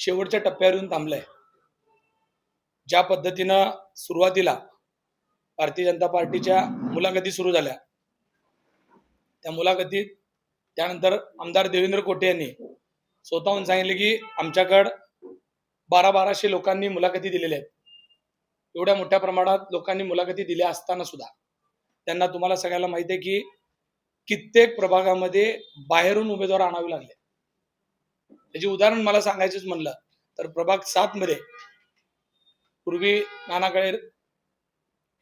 शेवटच्या टप्प्यावर येऊन थांबलंय. ज्या पद्धतीनं सुरुवातीला भारतीय जनता पार्टीच्या मुलाखती सुरू झाल्या त्या मुलाखतीत त्यानंतर आमदार देवेंद्र कोटे यांनी स्वतःहून सांगितले की आमच्याकडं बारा बाराशे लोकांनी मुलाखती दिलेल्या आहेत. एवढ्या मोठ्या प्रमाणात लोकांनी मुलाखती दिल्या असताना सुद्धा त्यांना तुम्हाला सगळ्याला माहिती आहे की कित्येक प्रभागामध्ये बाहेरून उमेदवार आणावे लागले. त्याचे उदाहरण मला सांगायचंच म्हणलं. तर प्रभाग सात मध्ये पूर्वी नाना काळे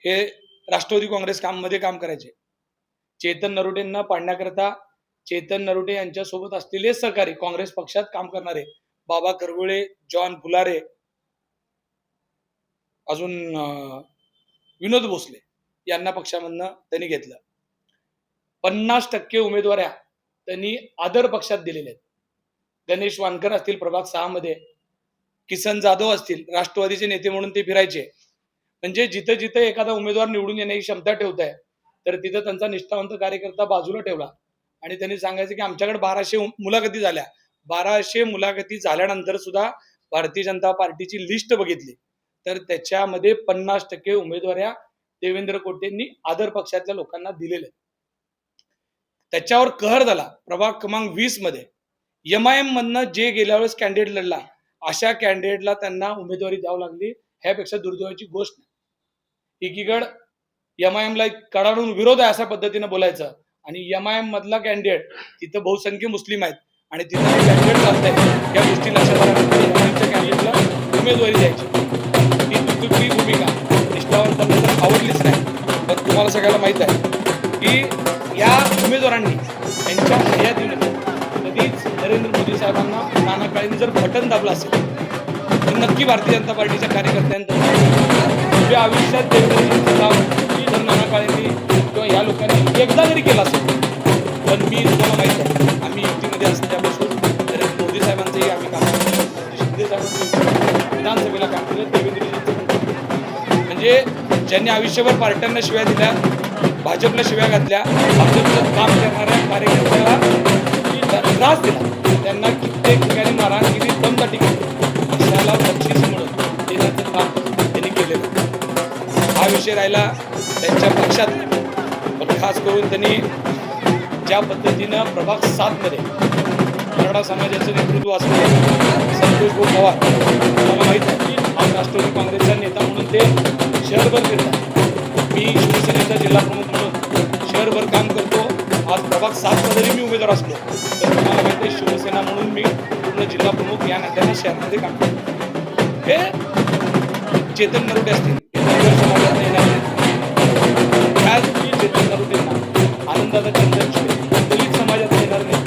हे राष्ट्रवादी काँग्रेस काममध्ये काम करायचे. चेतन नरोटेंना पाडण्याकरता चेतन नरोटे यांच्या सोबत असलेले सहकारी काँग्रेस पक्षात काम करणारे बाबा करगुळे जॉन फुलारे अजून विनोद भोसले यांना पक्षामधनं त्यांनी घेतलं. पन्नास टक्के उमेदवाऱ्या त्यांनी आदर पक्षात दिलेल्या आहेत. गणेश वानकर असतील प्रभाग सहा मध्ये. किसन जाधव असतील राष्ट्रवादीचे नेते म्हणून ते फिरायचे. म्हणजे जिथं जिथं एखादा उमेदवार निवडून येण्याची क्षमता ठेवत आहे तर तिथं त्यांचा निष्ठावंत कार्यकर्ता बाजूला ठेवला. आणि त्यांनी सांगायचं की आमच्याकडे बाराशे मुलाखती झाल्या. बाराशे मुलाखती झाल्यानंतर सुद्धा भारतीय जनता पार्टीची लिस्ट बघितली. तर त्याच्यामध्ये पन्नास टक्के उमेदवाऱ्या देवेंद्र कोटेंनी आदर पक्षातल्या लोकांना दिलेल्या त्याच्यावर कहर झाला. प्रभाग क्रमांक वीसमध्ये. एम आय एम मधनं जे गेल्या वेळेस कॅन्डिडेट लढला अशा कॅन्डिडेटला त्यांना उमेदवारी द्यावी लागली. ह्यापेक्षा दुर्दैवाची गोष्ट नाही. एकीकड एम आय एमला कडाडून विरोध आहे अशा पद्धतीनं बोलायचं आणि एम आय एम मधला कॅन्डिडेट तिथं बहुसंख्य मुस्लिम आहेत आणि तिथं कॅन्डिडेट चालतंय या गोष्टी लक्षात कॅन्डिडेटला उमेदवारी द्यायची. ही चुकीची भूमिका निष्ठावंतांना आवडलीच नाही पण तुम्हाला सगळ्याला माहीत आहे की या उमेदवारांनी त्यांच्या हयातीमध्ये नरेंद्र साहेबांना नाना काळेंनी जर बटन दाबलं असेल तर नक्की भारतीय जनता पार्टीच्या कार्यकर्त्यांचं उभ्या आयुष्यात जर नाना काळेंनी किंवा या लोकांनी एकदा जरी केला असेल पण मी तुम्हाला माहिती आहे आम्ही युतीमध्ये असल्यापासून नरेंद्र मोदी साहेबांचंही आम्ही काम शिंदे साहेबांचं विधानसभेला काम केलं देवेंद्रजींचं म्हणजे ज्यांनी आयुष्यभर पार्ट्यांना शिव्या दिल्या भाजपला शिव्या घातल्या भाजपचं काम करणाऱ्या कार्यकर्त्याला त्रास दिला. त्यांना कित्येक ठिकाणी मारहाण केली दमदाटी केली. त्याला बक्षीस म्हणून देण्याचं काम त्यांनी केलेलं. हा विषय राहिला त्यांच्या पक्षात. पण खास करून त्यांनी ज्या पद्धतीनं प्रभाग सातमध्ये मराठा समाजाचं नेतृत्व असलेले संतोष भाऊ पवार मला माहीत आहे की आज राष्ट्रवादी काँग्रेसचा नेता म्हणून ते शहरभर फिरतात. मी शिवसेनेचा जिल्हा प्रमुख म्हणून शहरभर काम करतो. आज प्रभाग सातमध्ये मी उमेदवार असलो तुम्हाला माहिती शिवसेना म्हणून मी पूर्ण जिल्हा प्रमुख या नात्याने शहरामध्ये काम करतो. हे चेतन नरोटे असतील हे धनगर समाजात येणार आहेत. मी चेतन नरोटेंना आनंदाचा चंदन दलित समाजात येणार नाही.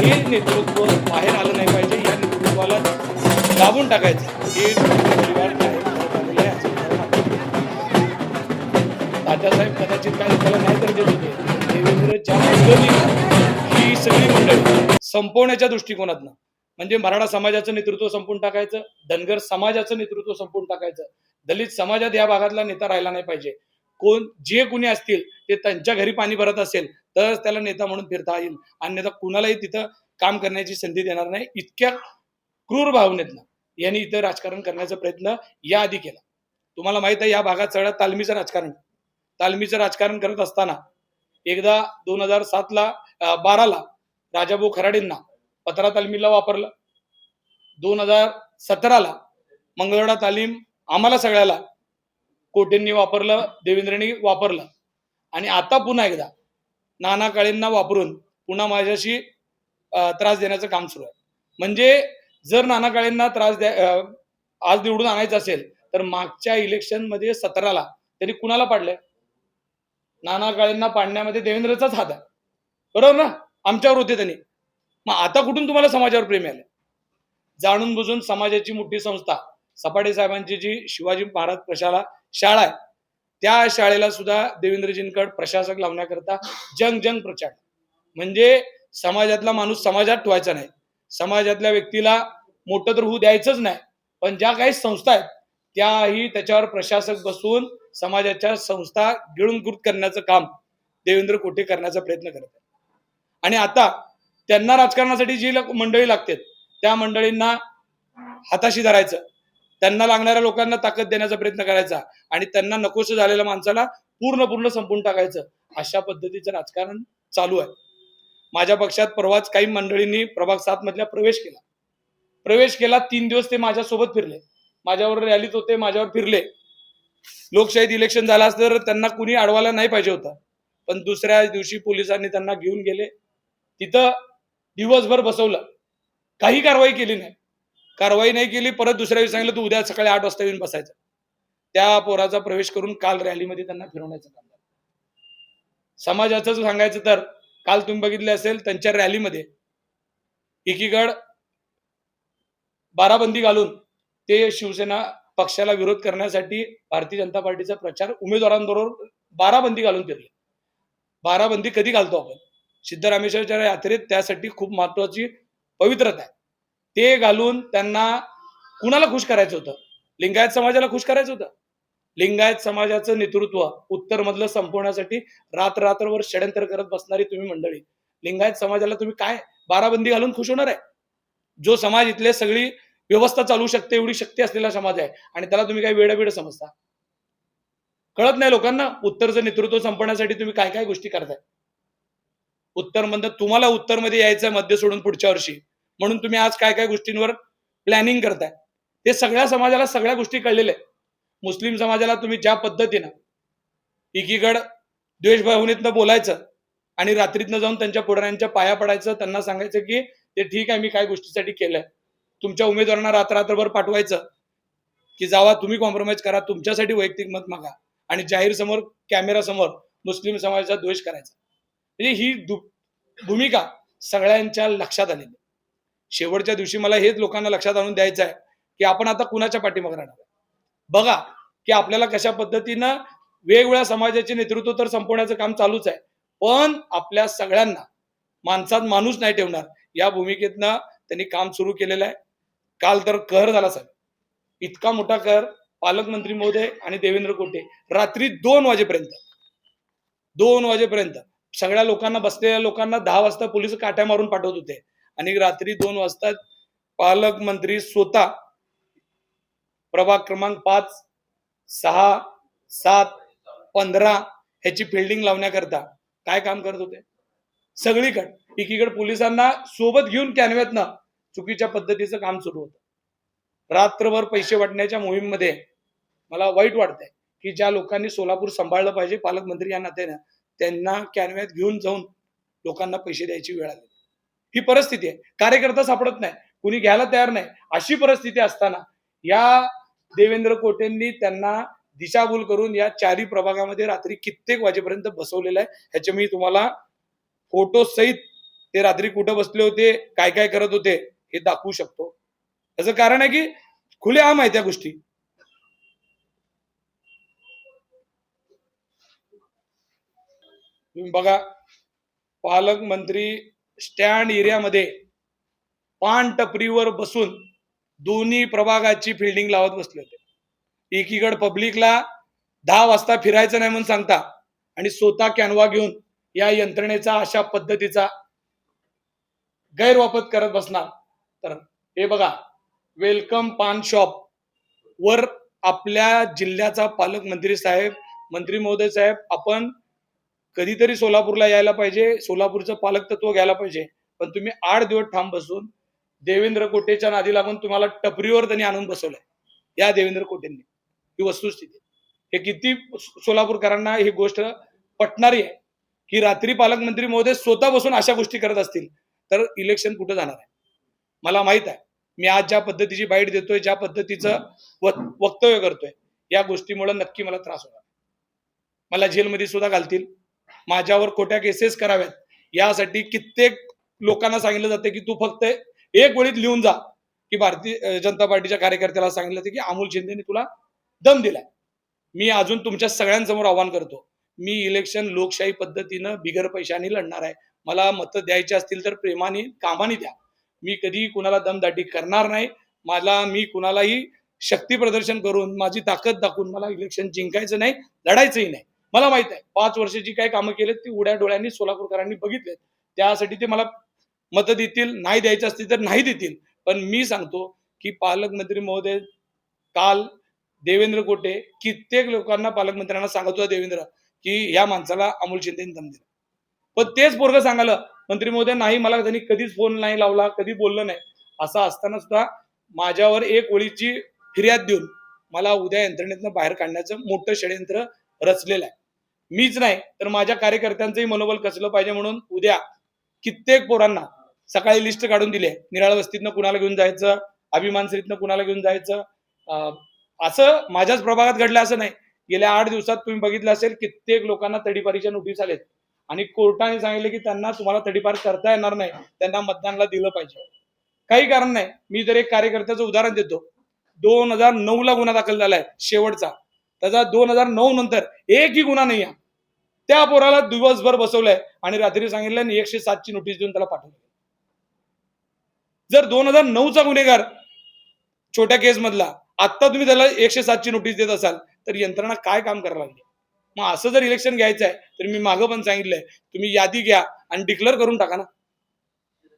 हे नेतृत्व बाहेर आलं नाही पाहिजे या नेतृत्वाला दाबून टाकायचं. हे परिवार कदाचित काय झालं नाही तर देत होते. देवेंद्र ज्या ही सगळी मंडळी संपवण्याच्या दृष्टिकोनातनं. म्हणजे मराठा समाजाचं नेतृत्व संपून टाकायचं धनगर समाजाचं नेतृत्व संपून टाकायचं. दलित समाजात या भागातला नेता राहिला नाही पाहिजे. कोण जे कुणी असतील ते त्यांच्या घरी पाणी भरत असेल तरच त्याला नेता म्हणून फिरता येईल. अन्यथा कुणालाही तिथं काम करण्याची संधी देणार नाही. इतक्या क्रूर भावनेतनं यांनी इथं राजकारण करण्याचा प्रयत्न याआधी केला. तुम्हाला माहीत आहे या भागात सगळ्यात तालमीचं राजकारण. तालमीचं राजकारण करत असताना एकदा दोन हजार सातला ला बाराला राजाभाऊ खराडेंना पत्रा तालमीला वापरलं. दोन हजार सतराला मंगळवेढा तालीम आम्हाला सगळ्याला कोटेंनी वापरलं देवेंद्रनी वापरलं. आणि आता पुन्हा एकदा नाना काळेंना वापरून पुन्हा माझ्याशी त्रास देण्याचं काम सुरू आहे. म्हणजे जर नाना काळेंना त्रास द्या आज निवडून आणायचं असेल तर मागच्या इलेक्शनमध्ये सतराला त्यांनी कुणाला पाडलंय? नाना काळेंना पाडण्यामध्ये देवेंद्रचाच हात आहे. बरोबर ना? आमच्यावर होते त्यांनी. मग आता कुठून तुम्हाला समाजावर प्रेम आलं जाणून बुजून समाजाची मोठी संस्था सपाटे साहेबांची जी शिवाजी महाराज प्रशाला शाळा आहे त्या शाळेला सुद्धा देवेंद्रजींकड प्रशासक लावण्याकरता जंग जंग प्रचार. म्हणजे समाजातला माणूस समाजात ठेवायचा नाही. समाजातल्या व्यक्तीला मोठं तर होऊ द्यायचंच नाही. पण ज्या काही संस्था आहेत त्याही त्याच्यावर प्रशासक बसून समाजाच्या संस्था गिळूनकृत करण्याचं काम देवेंद्र कोठे करण्याचा प्रयत्न करत आहेत? आणि आता त्यांना राजकारणासाठी जी मंडळी लागतात त्या मंडळींना हाताशी धरायचं. त्यांना लागणाऱ्या लोकांना ताकद देण्याचा प्रयत्न करायचा आणि त्यांना नकोस झालेल्या माणसाला पूर्ण पूर्ण संपून टाकायचं. अशा पद्धतीचं राजकारण चालू आहे. माझ्या पक्षात परवाच काही मंडळींनी प्रभाग सात मधल्या प्रवेश केला. प्रवेश केला तीन दिवस ते माझ्यासोबत फिरले. माझ्यावर रॅलीत होते माझ्यावर फिरले. लोकशाहीत इलेक्शन झालं असतं तर त्यांना कुणी अडवायला नाही पाहिजे होतं. पण दुसऱ्या दिवशी पोलिसांनी त्यांना घेऊन गेले. तिथं दिवसभर बसवलं. काही कारवाई केली नाही. कारवाई नाही केली परत दुसऱ्या दिवशी सांगितलं तू उद्या सकाळी आठ वाजता येऊन बसायचं. त्या पोराचा प्रवेश करून काल रॅलीमध्ये त्यांना फिरवण्याचं काम झालं. समाजाचं सांगायचं तर काल तुम्ही बघितले असेल त्यांच्या रॅलीमध्ये एकीकड बाराबंदी घालून ते शिवसेना पक्षाला विरोध करण्यासाठी भारतीय जनता पार्टीचा प्रचार उमेदवारांबरोबर बाराबंदी घालून फिरले. बाराबंदी कधी घालतो आपण? सिद्धरामेश्वरच्या यात्रेत त्यासाठी खूप महत्वाची पवित्रता आहे. ते घालून त्यांना कुणाला खुश करायचं होतं? लिंगायत समाजाला खुश करायचं होतं? लिंगायत समाजाचं नेतृत्व उत्तर मधलं संपवण्यासाठी रात्र रात्रभर षडयंत्र करत बसणारी तुम्ही मंडळी. लिंगायत समाजाला तुम्ही काय बाराबंदी घालून खुश होणार आहे? जो समाज इथले सगळी व्यवस्था चालू शकते एवढी शक्ती असलेला समाज आहे आणि त्याला तुम्ही काय वेडा समजता? कळत नाही लोकांना? उत्तरचं नेतृत्व संपवण्यासाठी तुम्ही काय काय गोष्टी करताय? उत्तर म्हणतात तुम्हाला उत्तरमध्ये यायचं मध्य सोडून पुढच्या वर्षी. म्हणून तुम्ही आज काय काय गोष्टींवर प्लॅनिंग करताय. ते सगळ्या समाजाला सगळ्या गोष्टी कळलेल्या आहेत. मुस्लिम समाजाला तुम्ही ज्या पद्धतीनं एकीकड द्वेषभावनेतनं बोलायचं आणि रात्रीतनं जाऊन त्यांच्या पुढाऱ्यांच्या पाया पडायचं त्यांना सांगायचं की ते ठीक आहे मी काय गोष्टीसाठी केलंय. तुमच्या उमेदवारांना रात्र रात्रभर पाठवायचं की जावा तुम्ही कॉम्प्रोमाइज करा तुमच्यासाठी वैयक्तिक मत मागा आणि जाहीर समोर कॅमेरा समोर मुस्लिम समाजाचा द्वेष करायचा. म्हणजे ही दु- भूमिका सगळ्यांच्या लक्षात आलेली शेवटच्या दिवशी मला हेच लोकांना लक्षात आणून द्यायचं आहे की आपण आता कुणाच्या पाठीमागे राहणार बघा की आपल्याला कशा पद्धतीनं वेगवेगळ्या समाजाचे नेतृत्व तर संपवण्याचं काम चालूच आहे पण आपल्या सगळ्यांना माणसात माणूस नाही ठेवणार या भूमिकेतनं त्यांनी काम सुरू केलेलं आहे. काल तर कहर झाला साहेब. इतका मोठा कहर पालकमंत्री महोदय आणि देवेंद्र कोटे रात्री दोन वाजेपर्यंत दोन वाजेपर्यंत सगळ्या लोकांना बसलेल्या लोकांना दहा वाजता पोलीस काट्या मारून पाठवत होते. आणि रात्री दोन वाजता पालकमंत्री स्वतः प्रभाग क्रमांक पाच सहा सात पंधरा ह्याची फिल्डिंग लावण्याकरता काय काम करत होते? सगळीकडे. एकीकडे पोलिसांना सोबत घेऊन कॅनव्यातनं चुकीच्या पद्धतीचं काम सुरू होतं. रात्रभर पैसे वाटण्याच्या मोहीममध्ये मला वाईट वाटतंय की ज्या लोकांनी सोलापूर सांभाळलं पाहिजे पालकमंत्री या नात्यानं त्यांना कॅनव्यात घेऊन जाऊन लोकांना पैसे द्यायची वेळ आली. ही परिस्थिती आहे. कार्यकर्ता सापडत नाही. कुणी घ्यायला तयार नाही. अशी परिस्थिती असताना या देवेंद्र कोटेंनी त्यांना दिशाभूल करून या चारी प्रभागामध्ये रात्री कित्येक वाजेपर्यंत बसवलेलं आहे. ह्याचे मी तुम्हाला फोटो सहित ते रात्री कुठं बसले होते काय काय करत होते हे दाखवू शकतो. त्याचं कारण आहे की खुले आम आहे त्या गोष्टी. तुम्ही बघा पालकमंत्री स्टँड एरियामध्ये पान टपरीवर बसून दोन्ही प्रभागाची फिल्डिंग लावत बसले होते. एकीकडे पब्लिकला दहा वाजता फिरायचं नाही म्हणून सांगता आणि स्वतः कॅनवा घेऊन या यंत्रणेचा अशा पद्धतीचा गैरवापर करत बसणार. तर हे बघा वेलकम पान शॉप वर आपल्या जिल्ह्याचा पालकमंत्री साहेब मंत्री महोदय साहेब आपण कधीतरी सोलापूरला यायला पाहिजे सोलापूरचं पालक तत्व घ्यायला पाहिजे. पण तुम्ही आठ दिवस ठाम बसून देवेंद्र कोटेच्या नादी लागून तुम्हाला टपरीवर त्यांनी आणून बसवलंय. या देवेंद्र कोटेंनी. ही वस्तुस्थिती. हे किती सोलापूरकरांना ही गोष्ट पटणारी आहे. की रात्री पालकमंत्री महोदय स्वतः बसून अशा गोष्टी करत असतील तर इलेक्शन कुठं जाणार आहे? मला माहीत आहे. मी आज ज्या पद्धतीची बाईट देतोय ज्या पद्धतीचं वक्तव्य करतोय या गोष्टीमुळे नक्की मला त्रास होणार मला जेलमध्ये सुद्धा घालतील. माझ्यावर खोट्या केसेस कराव्यात. यासाठी कित्येक लोकांना सांगितलं जाते की तू फक्त एक वेळीत लिहून जा. की भारतीय जनता पार्टीच्या कार्यकर्त्याला सांगितलं जाते की अमोल शिंदेने तुला दम दिलाय. मी अजून तुमच्या सगळ्यांसमोर आव्हान करतो. मी इलेक्शन लोकशाही पद्धतीनं बिगर पैशाने लढणार आहे. मला मतं द्यायची असतील तर प्रेमाने कामाने द्या. मी कधीही कुणाला दमदाटी करणार नाही. मला मी कुणालाही शक्ती प्रदर्शन करून माझी ताकद दाखवून मला इलेक्शन जिंकायचं नाही लढायचंही नाही. मला माहीत आहे. पाच वर्षची काही कामं केलेत ती उड्या डोळ्यांनी सोलापूरकरांनी त्यासाठी ते मला मतं देतील नाही द्यायचे असतील तर नाही देतील. पण मी सांगतो की पालकमंत्री महोदय काल देवेंद्र कोटे कित्येक लोकांना पालकमंत्र्यांना सांगत होता देवेंद्र की या माणसाला अमोल शिंदेने दम दिला. पण तेच पोरग सांगालं मंत्री महोदय नाही मला त्यांनी कधीच फोन नाही लावला कधी बोललं नाही. असं असताना सुद्धा माझ्यावर एक ओळीची फिर्याद देऊन मला उद्या यंत्रणेतनं बाहेर काढण्याचं मोठं षडयंत्र रचलेलं आहे. मीच नाही तर माझ्या कार्यकर्त्यांचंही मनोबल कसलं पाहिजे म्हणून उद्या कित्येक पोरांना सकाळी लिस्ट काढून दिली आहे. निराळ वस्तीतनं कुणाला घेऊन जायचं अभिमानश्रीतनं कुणाला घेऊन जायचं अं, असं माझ्याच प्रभागात घडलं असं नाही. गेल्या आठ दिवसात तुम्ही बघितलं असेल कित्येक लोकांना तडीपारीच्या नोटीस आलेत. आणि कोर्टाने सांगितले की त्यांना तुम्हाला तडीपार करता येणार नाही. त्यांना मतदानला दिलं पाहिजे. काही कारण नाही. मी जर एक कार्यकर्त्याचं उदाहरण देतो. दोन हजार नऊ ला गुन्हा दाखल झालाय शेवटचा. त्याचा दोन हजार नऊ नंतर एकही गुन्हा नाही आहे. त्या पोराला दिवसभर बसवलंय आणि रात्री सांगितलं आणि एकशे सातची नोटीस देऊन त्याला पाठवलं जर दोन हजार नऊचा गुन्हेगार छोट्या केस मधला आत्ता तुम्ही त्याला एकशे सातची नोटीस देत असाल तर यंत्रणा काय काम करायला लागली? मग असं जर इलेक्शन घ्यायचं आहे तर मी मागं पण सांगितलंय तुम्ही यादी घ्या आणि डिक्लेअर करून टाका ना.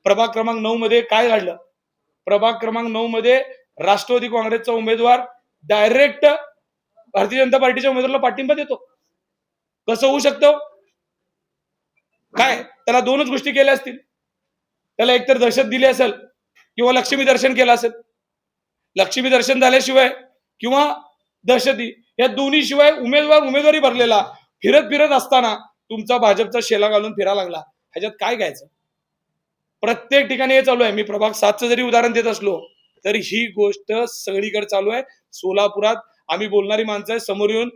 प्रभाग क्रमांक नऊ मध्ये काय घडलं? प्रभाग क्रमांक नऊ मध्ये राष्ट्रवादी काँग्रेसचा उमेदवार डायरेक्ट भारतीय जनता पार्टीच्या उमेदवाराला पाठिंबा देतो. कसं होऊ शकतं? काय? त्याला दोनच गोष्टी केल्या असतील. त्याला एकतर दहशत दिली असेल किंवा लक्ष्मी दर्शन केलं असेल. लक्ष्मी दर्शन झाल्याशिवाय किंवा दहशती या दोन्ही शिवाय उमेदवार उमेदवारी भरलेला फिरत फिरत असताना तुमचा भाजपचा शेला घालून फिरा लागला. ह्याच्यात काय घ्यायचं? प्रत्येक ठिकाणी हे चालू आहे. मी प्रभाग सातचं जरी उदाहरण देत असलो तरी ही गोष्ट सगळीकडे चालू आहे. सोलापुरात आम्ही बोलणारी माणसं आहे समोर येऊन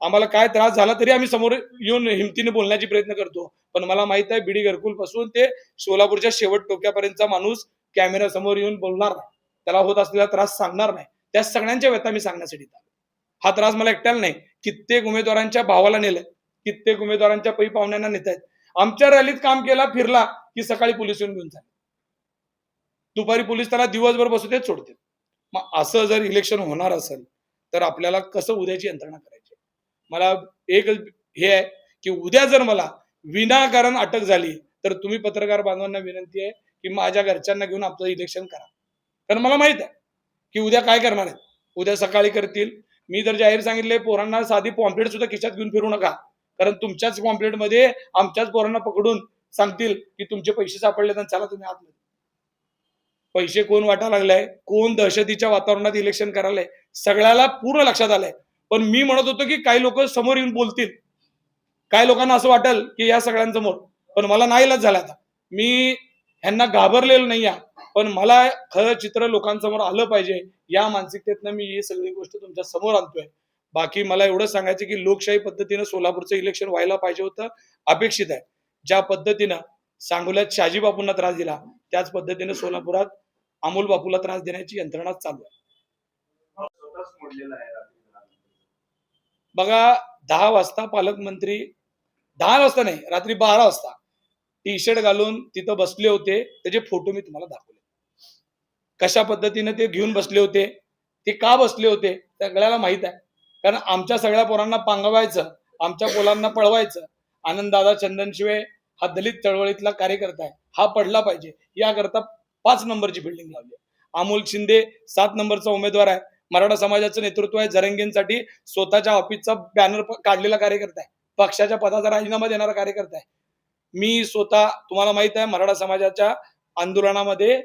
आम्हाला काय त्रास झाला तरी आम्ही समोर येऊन हिमतीने बोलण्याची प्रयत्न करतो. पण मला माहीत आहे बीडी घरकुलपासून ते सोलापूरच्या शेवट टोक्यापर्यंतचा माणूस कॅमेरा समोर येऊन बोलणार नाही. त्याला होत असलेला त्रास सांगणार नाही. त्या सगळ्यांच्या व्यथा मी सांगण्यासाठी आलो. हा त्रास मला एकट्याला नाही. कित्येक उमेदवारांच्या भावाला नेलंय. कित्येक उमेदवारांच्या पै पाहुण्यांना नेत आहेत आमच्या रॅलीत काम केला फिरला की सकाळी पोलीस येऊन घेऊन जाईल. दुपारी पोलीस त्याला दिवसभर बसू देत सोडते मग असं जर इलेक्शन होणार असेल तर आपल्याला कसं उद्याची यंत्रणा करायची? मला एक हे आहे की उद्या जर मला विनाकारण अटक झाली तर तुम्ही पत्रकार बांधवांना विनंती आहे की माझ्या घरच्यांना घेऊन आपलं इलेक्शन करा. कारण मला माहीत आहे की उद्या काय करणार आहेत. उद्या सकाळी करतील. मी जर जाहीर सांगितले पोरांना साधी पॉम्पलेट सुद्धा खिशात घेऊन फिरू नका. कारण तुमच्याच पॉम्पलेटमध्ये आमच्याच पोरांना पकडून सांगतील की तुमचे पैसे सापडले तर चला तुम्ही आतमध्ये. पैसे कोण वाटा लागलाय? कोण दहशतीच्या वातावरणात इलेक्शन करायलाय? सगळ्याला पूर्ण लक्षात आलंय. पण मी म्हणत होतो की काही लोक समोर येऊन बोलतील. काही लोकांना असं वाटेल की या सगळ्यांसमोर. पण मला नाही इलाज झाला आता. मी ह्यांना घाबरलेलो नाही पण मला खरं चित्र लोकांसमोर आलं पाहिजे. या मानसिकतेतनं मी ही सगळी गोष्ट तुमच्यासमोर आणतोय. बाकी मला एवढं सांगायचं की लोकशाही पद्धतीनं सोलापूरचं इलेक्शन व्हायला पाहिजे होतं. अपेक्षित आहे. ज्या पद्धतीनं सांगोल्यात शाजीबापूंना त्रास दिला त्याच पद्धतीनं सोलापुरात अमोल बापूला त्रास देण्याची यंत्रणा चालू आहे. बघा दहा वाजता पालकमंत्री दहा वाजता नाही रात्री बारा वाजता टी शर्ट घालून तिथं बसले होते. त्याचे फोटो मी तुम्हाला दाखवले. कशा पद्धतीने ते घेऊन बसले होते? ते का बसले होते? सगळ्याला माहीत आहे. कारण आमच्या सगळ्या पोरांना पांगवायचं आमच्या पोलांना पळवायचं. आनंददादा चंदनशिवे हा दलित चळवळीतला कार्यकर्ता आहे. हा पडला पाहिजे. याकरता पाच नंबरची बिल्डिंग लावली अमोल शिंदे सात नंबरचा उमेदवार आहे. मराठा समाजाचं नेतृत्व आहे जरंगेंसाठी. स्वतःच्या ऑफिसचा बॅनर काढलेला कार्यकर्ता आहे. पक्षाच्या पदाचा राजीनामा देणारा कार्यकर्ता आहे. मी स्वतः तुम्हाला माहीत आहे मराठा समाजाच्या आंदोलनामध्ये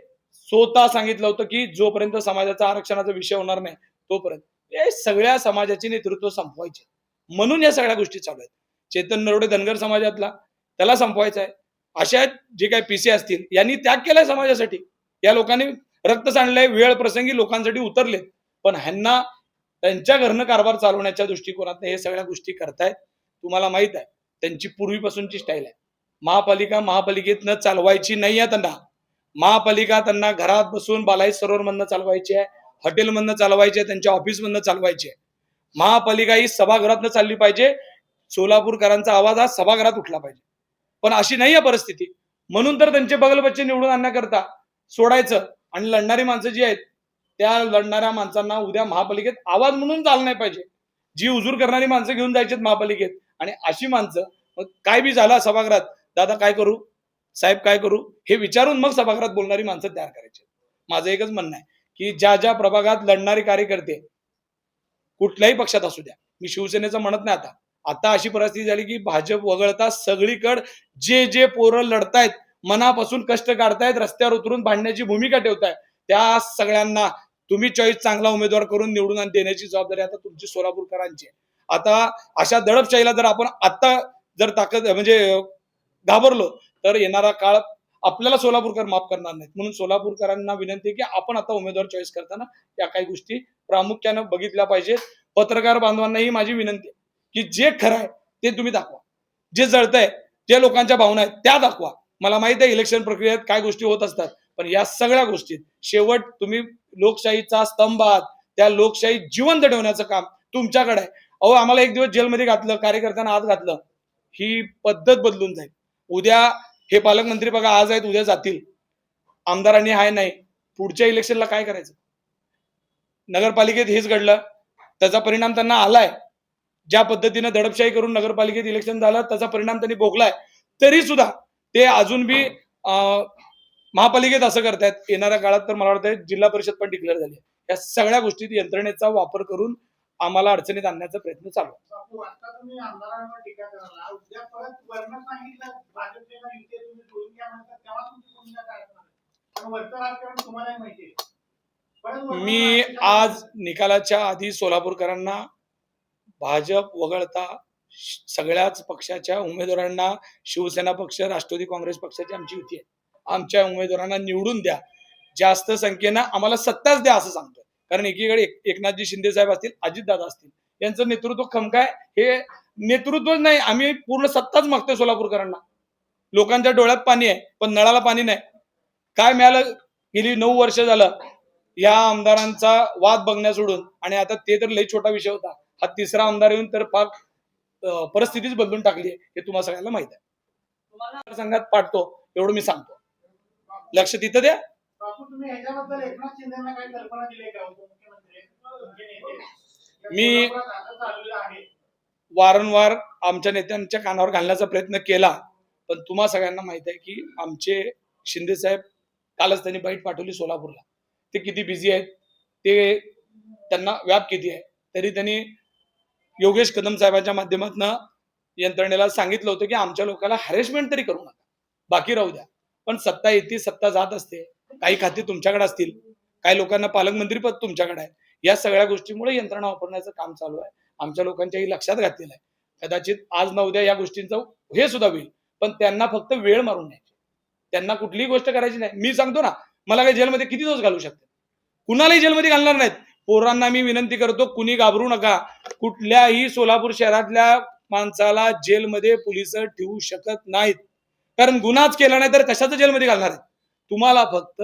स्वतः सांगितलं होतं की जोपर्यंत समाजाचा आरक्षणाचा विषय होणार नाही तोपर्यंत. हे सगळ्या समाजाचे नेतृत्व संपवायचे. म्हणून या सगळ्या गोष्टी चालू आहेत. चेतन नरोडे धनगर समाजातला त्याला संपवायचा आहे. अशा जे काही पीसी असतील यांनी त्याग केलाय समाजासाठी. या लोकांनी रक्त सांडलंय वेळ प्रसंगी लोकांसाठी उतरले. पण ह्यांना त्यांच्या घरनं कारभार चालवण्याच्या दृष्टिकोनातून हे सगळ्या गोष्टी करतायत. तुम्हाला माहीत आहे त्यांची पूर्वीपासूनची स्टाईल आहे. महापालिका महापालिकेतनं चालवायची नाही आहे त्यांना. महापालिका त्यांना घरात बसून बालाई सरोवरमधनं चालवायची आहे हॉटेलमधनं चालवायची आहे त्यांच्या ऑफिसमधनं चालवायची आहे. महापालिका ही सभागृहातनं चालली पाहिजे. सोलापूरकरांचा आवाज हा सभागृहात उठला पाहिजे. पण अशी नाही आहे परिस्थिती. म्हणून तर त्यांचे बगल बच्चे निवडून आणण्याकरता सोडायचं. आणि लढणारी माणसं जी आहेत त्या लढणाऱ्या माणसांना उद्या महापालिकेत आवाज म्हणून चाल नाही पाहिजे. जी उजूर करणारी माणसं घेऊन जायची महापालिकेत आणि अशी माणसं मग काय बी झाला सभागृहात दादा काय करू? साहेब काय करू? हे विचारून मग सभागृहात बोलणारी माणसं तयार करायची माझं एकच म्हणणं आहे की ज्या ज्या प्रभागात लढणारे कार्यकर्ते कुठल्याही पक्षात असू द्या मी शिवसेनेचं म्हणत नाही आता. आता अशी परिस्थिती झाली की भाजप वगळता सगळीकड जे जे पोरं लढतायत मनापासून कष्ट काढतायत रस्त्यावर उतरून भांडण्याची भूमिका ठेवताय. त्या सगळ्यांना तुम्ही चॉईस चांगला उमेदवार करून निवडून देण्याची जबाबदारी आता तुमची सोलापूरकरांची आहे. आता अशा दडपशाहीला जर आपण आता जर ताकद म्हणजे घाबरलो तर येणारा काळ आपल्याला सोलापूरकर माफ करणार नाहीत. म्हणून सोलापूरकरांना विनंती आहे की आपण आता उमेदवार चॉईस करताना या काही गोष्टी प्रामुख्यानं बघितल्या पाहिजेत. पत्रकार बांधवांनाही माझी विनंती आहे की जे खरं आहे ते तुम्ही दाखवा. जे जळतंय जे लोकांच्या भावना आहेत त्या दाखवा. मला माहीत आहे इलेक्शन प्रक्रियेत काय गोष्टी होत असतात पण या सगळ्या गोष्टीत शेवट तुम्ही लोकशाहीचा स्तंभ आहात. त्या लोकशाही जिवंत ठेवण्याचं काम तुमच्याकडे आहे. अहो आम्हाला एक दिवस जेलमध्ये घातलं कार्यकर्त्यांना आत घातलं. ही पद्धत बदलून जाईल. उद्या हे पालकमंत्री बघा आज आहेत उद्या जातील. आमदारांनी हाय नाही. पुढच्या इलेक्शनला काय करायचं? नगरपालिकेत हेच घडलं. त्याचा परिणाम त्यांना आलाय. ज्या पद्धतीनं दडपशाही करून नगरपालिकेत इलेक्शन झालं त्याचा परिणाम त्यांनी भोगलाय. तरी सुद्धा ते अजून बी अं, महापालिकेत असं करतायत. येणाऱ्या काळात तर मला वाटतं जिल्हा परिषद पण डिक्लेअर झाली. या सगळ्या गोष्टीत यंत्रणेचा वापर करून आम्हाला अडचणीत आणण्याचा प्रयत्न चालू मी आज निकालाच्या आधी सोलापूरकरांना भाजप वगळता सगळ्याच पक्षाच्या उमेदवारांना शिवसेना पक्ष राष्ट्रवादी काँग्रेस पक्षाची आमची युती आहे. आमच्या उमेदवारांना निवडून द्या. जास्त संख्येनं आम्हाला सत्ताच द्या असं सांगतोय. कारण एकीकडे एक- एकनाथजी शिंदे साहेब असतील अजितदादा असतील यांचं नेतृत्व खमकाय. हे नेतृत्वच नाही आम्ही पूर्ण सत्ताच मागतोय सोलापूरकरांना. लोकांच्या डोळ्यात पाणी आहे पण नळाला पाणी नाही. काय मिळालं? गेली नऊ वर्ष झालं. या आमदारांचा वाद बघण्या सोडून. आणि आता ते तर लई छोटा विषय होता. हा तिसरा आमदार येऊन तर फार परिस्थितीच बदलून टाकली आहे हे तुम्हाला सगळ्यांना माहीत आहे. तुम्हाला संघात पाडतो एवढं मी सांगतो. लक्ष तिथं द्या. मी- वारंवार आमच्या नेत्यांच्या कानावर घालण्याचा प्रयत्न केला पण तुम्हा सगळ्यांना माहीत आहे की आमचे शिंदे साहेब कालच त्यांनी बाईट पाठवली सोलापूरला. ते किती बिझी आहेत ते त्यांना व्याप किती आहे तरी त्यांनी योगेश कदम साहेबांच्या माध्यमातून यंत्रणेला सांगितलं होतं की आमच्या लोकांना हॅरेसमेंट तरी करू नका. बाकी राहू द्या. पण सत्ता येते सत्ता जात असते. काही खाती तुमच्याकडे असतील. काही लोकांना पालकमंत्रीपद तुमच्याकडे आहे. या सगळ्या गोष्टीमुळे यंत्रणा वापरण्याचं काम चालू आहे. आमच्या लोकांच्याही लक्षात घातलेलं आहे. कदाचित आज न उद्या या गोष्टींचं हे सुद्धा होईल. पण त्यांना फक्त वेळ मारून न्यायची. त्यांना कुठलीही गोष्ट करायची नाही. मी सांगतो ना मला काही जेलमध्ये किती दिवस घालू शकते कुणालाही जेलमध्ये घालणार नाहीत. पोरांना मी विनंती करतो कुणी घाबरू नका. कुठल्याही सोलापूर शहरातल्या माणसाला जेलमध्ये पोलीस ठेवू शकत नाहीत. कारण गुन्हाच केला नाही तर कशाचं जेलमध्ये घालणार तुम्हाला फक्त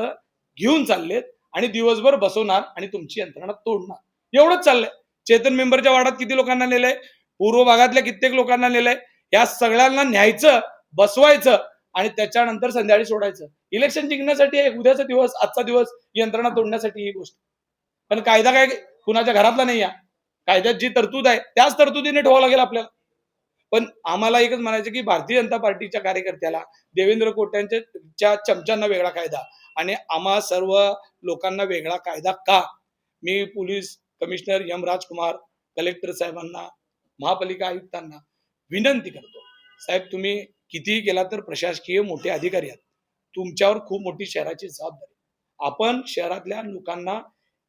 घेऊन चाललेत आणि दिवसभर बसवणार आणि तुमची यंत्रणा तोडणार. एवढंच चाललंय. चेतन मेंबरच्या वार्डात किती लोकांना नेलंय? पूर्व भागातल्या कित्येक लोकांना नेलंय? या सगळ्यांना न्यायचं बसवायचं आणि त्याच्यानंतर संध्याकाळी सोडायचं. इलेक्शन जिंकण्यासाठी आहे. उद्याचा दिवस आजचा दिवस यंत्रणा तोडण्यासाठी ही गोष्ट. पण कायदा काय कुणाच्या घरातला नाही या कायद्यात जी तरतूद आहे त्याच तरतुदीने ठेवावं लागेल आपल्याला. पण आम्हाला एकच म्हणायचं की भारतीय जनता पार्टीच्या कार्यकर्त्याला देवेंद्र कोट्यांच्या चमच्यांना वेगळा कायदा आणि आम्हा सर्व लोकांना वेगळा कायदा का? मी police commissioner M Rajkumar collector साहेबांना महापालिका आयुक्तांना विनंती करतो. साहेब तुम्ही कितीही केला तर प्रशासकीय मोठे अधिकारी आहेत. तुमच्यावर खूप मोठी शहराची जबाबदारी आपण शहरातल्या लोकांना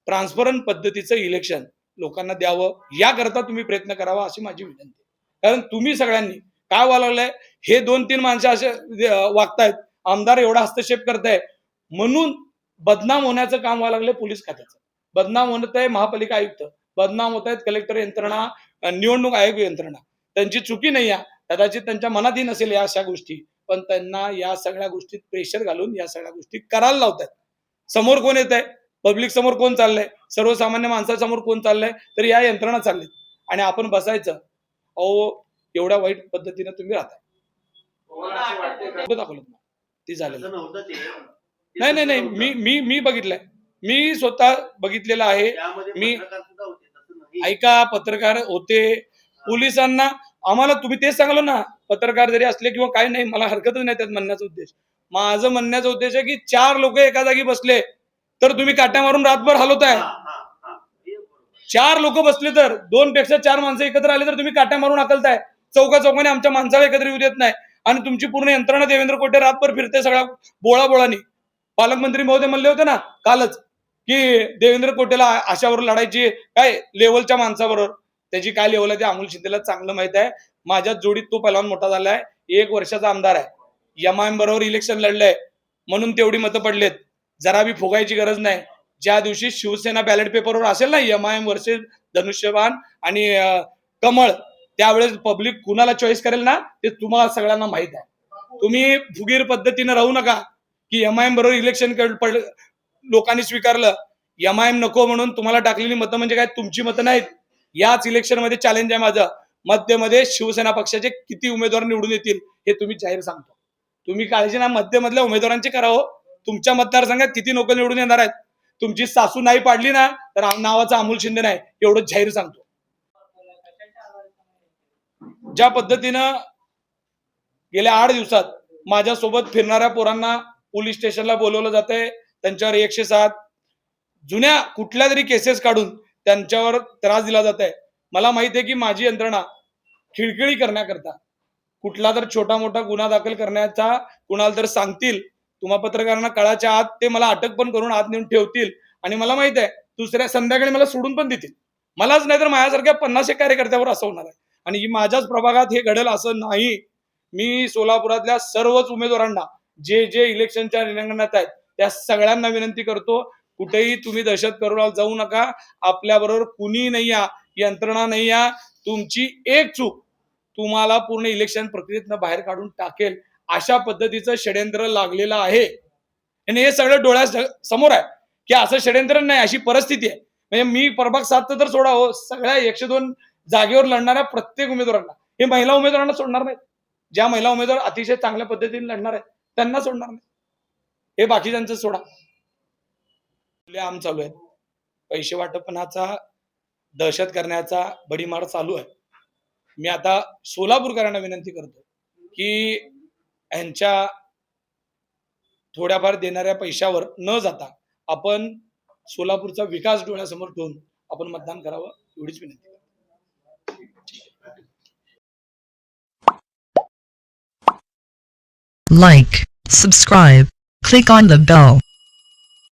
ट्रान्सपरंट पद्धतीचं इलेक्शन लोकांना द्यावं याकरता तुम्ही प्रयत्न करावा अशी माझी विनंती आहे. कारण तुम्ही सगळ्यांनी काय व्हायला हे दोन तीन माणसं असे वागतायत आमदार एवढा हस्तक्षेप करताय म्हणून बदनाम होण्याचं काम व्हायला लागलं पोलीस खात्याचं. बदनाम होत आहे महापालिका आयुक्त बदनाम होत आहेत कलेक्टर यंत्रणा निवडणूक आयोग यंत्रणा. त्यांची चुकी नाही आहे कदाचित त्यांच्या मनातही नसेल या अशा गोष्टी पण त्यांना या सगळ्या गोष्टीत प्रेशर घालून या सगळ्या गोष्टी करायला लावतात समोर कोण येत आहे पब्लिक समोर कोण चाललंय? सर्वसामान्य माणसासमोर कोण चाललंय? तर या यंत्रणा चाललीत आणि आपण बसायचं. अहो एवढ्या वाईट पद्धतीने तुम्ही राहताय. दाखवलं? ती ते. नाही नाही नाही. मी मी मी बघितलंय. मी स्वतः बघितलेलं आहे. मी- पत्रकार सुद्धा होते तसं नाही. ऐका पत्रकार होते. पोलिसांना आम्हाला तुम्ही तेच सांगलो ना. पत्रकार जरी असले किंवा काही नाही मला हरकतच नाही त्यात म्हणण्याचा उद्देश. माझं म्हणण्याचा उद्देश आहे की चार लोक एका जागी बसले. तर तुम्ही काट्या मारून रातभर हलवताय. चार लोक बसले तर दोन पेक्षा चार माणसं एकत्र आले तर तुम्ही काट्या मारून हाकलताय. चौका चौकाने आमच्या माणसाला एकत्र येऊ देत नाही. आणि तुमची पूर्ण यंत्रणा देवेंद्र कोटे रातभर फिरते सगळ्या बोळा बोळानी पालकमंत्री महोदय म्हणले होते ना कालच की देवेंद्र कोटेला अशावर लढायची काय लेवलच्या माणसाबरोबर. त्याची काय लेवल आहे ते अमोल शिंदेला चांगलं माहीत आहे. माझ्या जोडीत तो पहिलवान मोठा झालाय. एक वर्षाचा आमदार आहे. एम बरोबर इलेक्शन लढलंय. म्हणून तेवढी मतं पडलेत. जरा बी फुगायची गरज नाही. ज्या दिवशी शिवसेना बॅलेट पेपरवर असेल ना एम आय एम वर्सेस धनुष्यबाण आणि कमळ त्यावेळेस पब्लिक कुणाला चॉईस करेल ना ते तुम्हाला सगळ्यांना माहीत आहे. तुम्ही फुगीर पद्धतीने राहू नका की एम आय एम बरोबर इलेक्शन पड लोकांनी स्वीकारलं. एम आय एम नको म्हणून तुम्हाला टाकलेली मतं म्हणजे काय? तुमची मतं नाहीत. याच इलेक्शनमध्ये चॅलेंज आहे माझं. मध्यमध्ये शिवसेना पक्षाचे किती उमेदवार निवडून येतील हे तुम्ही जाहीर सांगतो. तुम्ही काळजी ना मध्यमधल्या उमेदवारांची करावं हो. तुमच्या मतदारसंघात किती लोक निवडून येणार आहेत? तुमची सासू नाही पाडली ना तर नावाचा अमोल शिंदे नाही एवढं जाहीर सांगतो. ज्या पद्धतीनं गेल्या आठ दिवसात माझ्यासोबत फिरणाऱ्या पोरांना पोलीस स्टेशनला बोलवलं जातंय त्यांच्यावर एकशे सात जुन्या कुठल्या तरी केसेस काढून त्यांच्यावर त्रास दिला जात आहे मला माहीत आहे की माझी यंत्रणा खिळखिळी करण्याकरता कुठला तर छोटा मोठा गुन्हा दाखल करण्याचा कुणाला तर सांगतील तुम्हा पत्रकारांना कळाच्या आत ते मला अटक पण करून आत नेऊन ठेवतील. आणि मला माहीत आहे दुसऱ्या संध्याकाळी मला सोडून पण देतील. मलाच नाही तर माझ्यासारख्या पन्नास एक कार्यकर्त्यावर असं होणार आहे. आणि माझ्याच प्रभागात हे घडेल असं नाही. मी सोलापुरातल्या सर्वच उमेदवारांना जे जे इलेक्शनच्या रिंगणात आहेत त्या सगळ्यांना विनंती करतो कुठेही तुम्ही दहशत करू जाऊ नका. आपल्या बरोबर कुणी नाही या यंत्रणा नाही या. तुमची एक चूक तुम्हाला पूर्ण इलेक्शन प्रक्रियेतनं बाहेर काढून टाकेल. अशा पद्धतीचं षड्यंत्र लागलेलं आहे. आणि हे सगळं डोळ्या समोर आहे. की असं षड्यंत्र नाही अशी परिस्थिती आहे. म्हणजे मी प्रभाग सात तर सोडा हो सगळ्या एकशे दोन जागेवर लढणाऱ्या प्रत्येक उमेदवारांना. हे महिला उमेदवारांना सोडणार नाही ज्या महिला उमेदवार अतिशय चांगल्या पद्धतीने लढणार आहेत त्यांना सोडणार नाही हे बाकीच्यांचं सोडा. आम चालू आहे पैसे वाटपणाचा दहशत करण्याचा बडीमार चालू आहे. मी आता सोलापूरकरांना विनंती करतो की यांच्या थोड्याफार देणाऱ्या पैशावर न जाता आपण सोलापूरचा विकास डोळ्यासमोर ठेवून आपण मतदान करावं एवढीच विनंती like, subscribe, click on the bell.